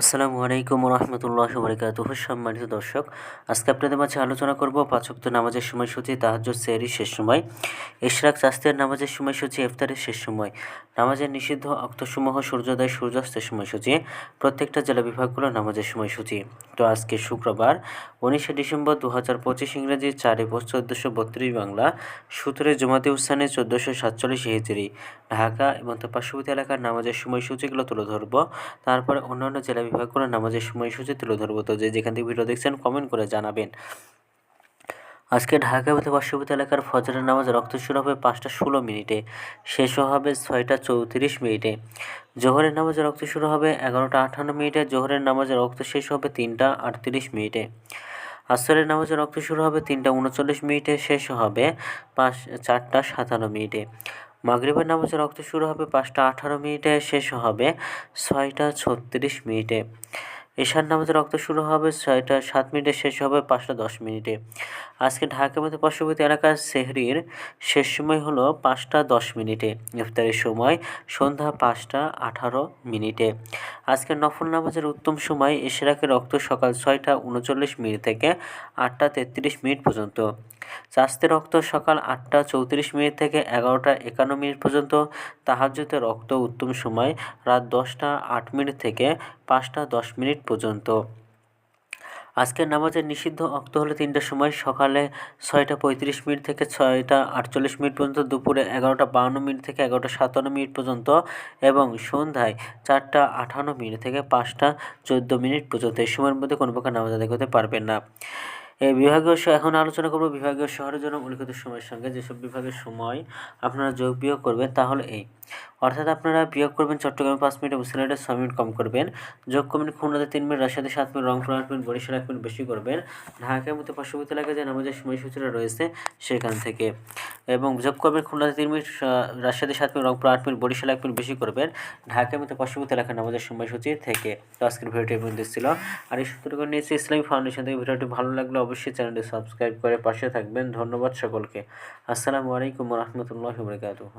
আসসালামু আলাইকুম রহমতুল্লাহ বরকাতুহ সম্মানিত দর্শক, আজকে আপনাদের মাঝে আলোচনা করব পাঁচক্ত নামাজের সময়সূচি, তাহাজ্জুদ, সেহরির শেষ সময়। ইশরাক শাস্ত্রের নামাজের সময়সূচি, ইফতারের শেষ সময়। নামাজের নিষিদ্ধ অক্তসমূহ, সূর্যোদয়, সূর্যাস্তের সময়সূচি, প্রত্যেকটা জেলা বিভাগগুলো নামাজের সময়সূচি। তো আজকে শুক্রবার, উনিশে ডিসেম্বর দু হাজার পঁচিশ ইংরেজি, চারে পোস্ট চোদ্দোশো বত্রিশ বাংলা সূত্রে জমাতে উস্তানে চোদ্দোশো সাতচল্লিশ হিজরি। ঢাকা এবং তার পার্শ্ববর্তী এলাকার নামাজের সময়সূচিগুলো তুলে ধরবো। তারপরে অন্যান্য জেলা বিভাগগুলো নামাজের সময়সূচি তুলে ধরবো। তো যে যেখান থেকে ভিডিও দেখছেন কমেন্ট করে জানাবেন। আজকে ঢাকা পার্শ্ববর্তী এলাকার ফজরের নামাজ রক্ত শুরু হবে পাঁচটা ষোলো মিনিটে, শেষ হবে ছয়টা চৌত্রিশ মিনিটে। জোহরের নামাজে রক্ত শুরু হবে এগারোটা আঠান্ন মিনিটে, জোহরের নামাজে রক্ত শেষ হবে তিনটা আটত্রিশ মিনিটে। আসরের নামাজে রক্ত শুরু হবে তিনটা উনচল্লিশ মিনিটে, শেষ হবে পাঁচ, চারটা সাতান্ন মিনিটে। মাগরিবের নামাজের রক্ত শুরু হবে পাঁচটা আঠারো মিনিটে, শেষ হবে ছয়টা ছত্রিশ মিনিটে। এশার নামাজের রক্ত শুরু হবে ছয়টা সাত মিনিটে, শেষ হবে পাঁচটা দশ মিনিটে। আজকে ঢাকা মধ্যে পার্শ্ববর্তী এলাকার সেহরির শেষ সময় হলো পাঁচটা দশ মিনিটে। ইফতারের সময় সন্ধ্যা পাঁচটা আঠারো মিনিটে। আজকে নফল নামাজের উত্তম সময় এশরাকের রক্ত সকাল ছয়টা উনচল্লিশ মিনিট থেকে আটটা তেত্রিশ মিনিট পর্যন্ত। চাস্তে রক্ত সকাল আটটা চৌত্রিশ মিনিট থেকে এগারোটা একান্ন মিনিট পর্যন্ত। তাহাজ্যতে রক্ত উত্তম সময় রাত দশটা আট মিনিট থেকে পাঁচটা দশ মিনিট পর্যন্ত। আজকের নামাজের নিষিদ্ধ অক্ত হলো তিনটার সময় সকালে ছয়টা পঁয়ত্রিশ মিনিট থেকে ছয়টা আটচল্লিশ মিনিট পর্যন্ত, দুপুরে এগারোটা বাউন্ন মিনিট থেকে এগারোটা সাতান্ন মিনিট পর্যন্ত এবং সন্ধ্যায় চারটা আঠান্ন মিনিট থেকে পাঁচটা চোদ্দ মিনিট পর্যন্ত। এই সময়ের মধ্যে কোনো প্রকার নামাজ আদায় করতে পারবেন না। বিভাগীয় এখন আলোচনা করব বিভাগীয় শহরের জন্য উল্লিখিত সময়ের সঙ্গে। যেসব বিভাগের সময় আপনারা যোগ বিয়োগ করবেন, তাহলে এই। অর্থাৎ আপনারা বিয়োগ করবেন চট্টগ্রামে পাঁচ মিনিট এবং সিলেটে ছয় মিনিট কম করবেন। যোগ করবেন খুলনাতে তিন মিনিট, রাজশাহীতে সাত মিনিট, রংপুর আট মিনিট, বরিশাল এক মিনিট বেশি করবেন। ঢাকার মধ্যে পার্শ্ববর্তী এলাকায় যে নামাজের সময়সূচিটা রয়েছে সেখান থেকে। এবং যোগ করবেন খুলনাতে তিন মিনিট রাজশাহীতে সাত মিনিট, রংপুর আট মিনিট, বরিশাল এক মিনিট বেশি করবেন। ঢাকার মধ্যে পার্শ্ববর্তী এলাকার নামাজের সময়সূচি থেকে। তো আজকের ভিডিওটি ছিল। আর এই সূত্রগুলো নিয়েছি ইসলামী ফাউন্ডেশন থেকে। ভিডিওটি ভালো লাগলে অবশ্যই চ্যানেলটি সাবস্ক্রাইব করে পাশে থাকবেন। ধন্যবাদ সকলকে। আসসালামু আলাইকুম রহমতুল্লাহ বরকাতুহ।